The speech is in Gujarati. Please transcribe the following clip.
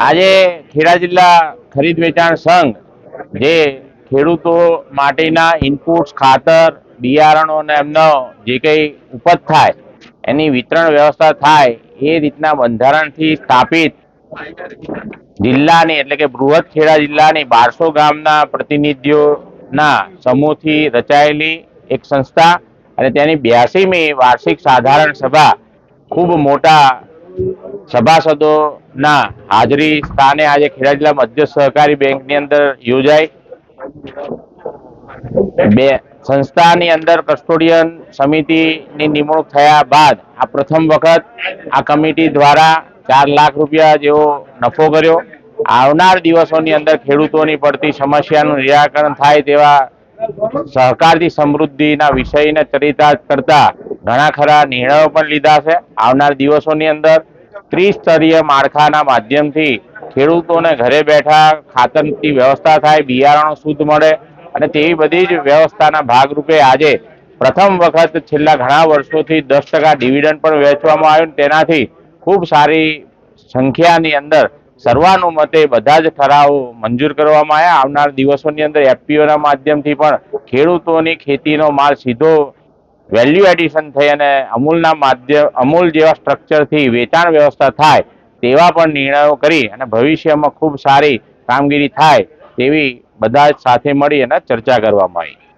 આજે ખેડા જિલ્લા ખરીદ વેચાણ સંઘ જે ખેડૂતો માટેના ઇનપુટ્સ ખાતર, બિયારણો અને એમનો જે કંઈ ઉપજ થાય, એની વિતરણ વ્યવસ્થા થાય, એ રીતના બંધારણથી સ્થાપિત જિલ્લાની એટલે કે બૃહદ ખેડા જિલ્લાની બારસો ગામના પ્રતિનિધિઓના સમૂહથી રચાયેલી એક સંસ્થા અને તેની બ્યાસીમી વાર્ષિક સાધારણ સભા ખૂબ મોટા સભાસદોના હાજરી સ્થાને આજે ખેડા જિલ્લા મધ્ય સહકારી બેંકની અંદર યોજાઈ. બે, સંસ્થાની અંદર કસ્ટોડિયન સમિતિની નિમણૂક થયા બાદ આ પ્રથમ વખત આ કમિટી દ્વારા ચાર લાખ રૂપિયા જેવો નફો કર્યો. આવનાર દિવસોની અંદર ખેડૂતોની પડતી સમસ્યાનું નિરાકરણ થાય તેવા સહકારથી સમૃદ્ધિના વિષયને ચરિતાર્થ કરતા ઘણા ખરા નિર્ણયો પણ લીધા છે. આવનાર દિવસોની અંદર ત્રિસ્તરીય માળખાના માધ્યમથી ખેડૂતોને ઘરે બેઠા ખાતરની વ્યવસ્થા થાય, બિયારણો શુદ્ધ મળે અને તેવી બધી જ વ્યવસ્થાના ભાગરૂપે આજે પ્રથમ વખત છેલ્લા ઘણા વર્ષોથી દસ ટકા ડિવિડન્ડ પણ વહેંચવામાં આવ્યું તેનાથી ખૂબ સારી સંખ્યાની અંદર સર્વાનુમતે બધા જ ઠરાવો મંજૂર કરવામાં આવ્યા. આવનાર દિવસોની અંદર એફપીઓના માધ્યમથી પણ ખેડૂતોની ખેતીનો માલ સીધો વેલ્યુ એડિશન થઈ અને અમૂલના માધ્યમ અમૂલ જેવા સ્ટ્રક્ચરથી વેચાણ વ્યવસ્થા થાય તેવા પણ નિર્ણયો કરી અને ભવિષ્યમાં ખૂબ સારી કામગીરી થાય તેવી બધા જ સાથે મળી અને ચર્ચા કરવામાં આવી.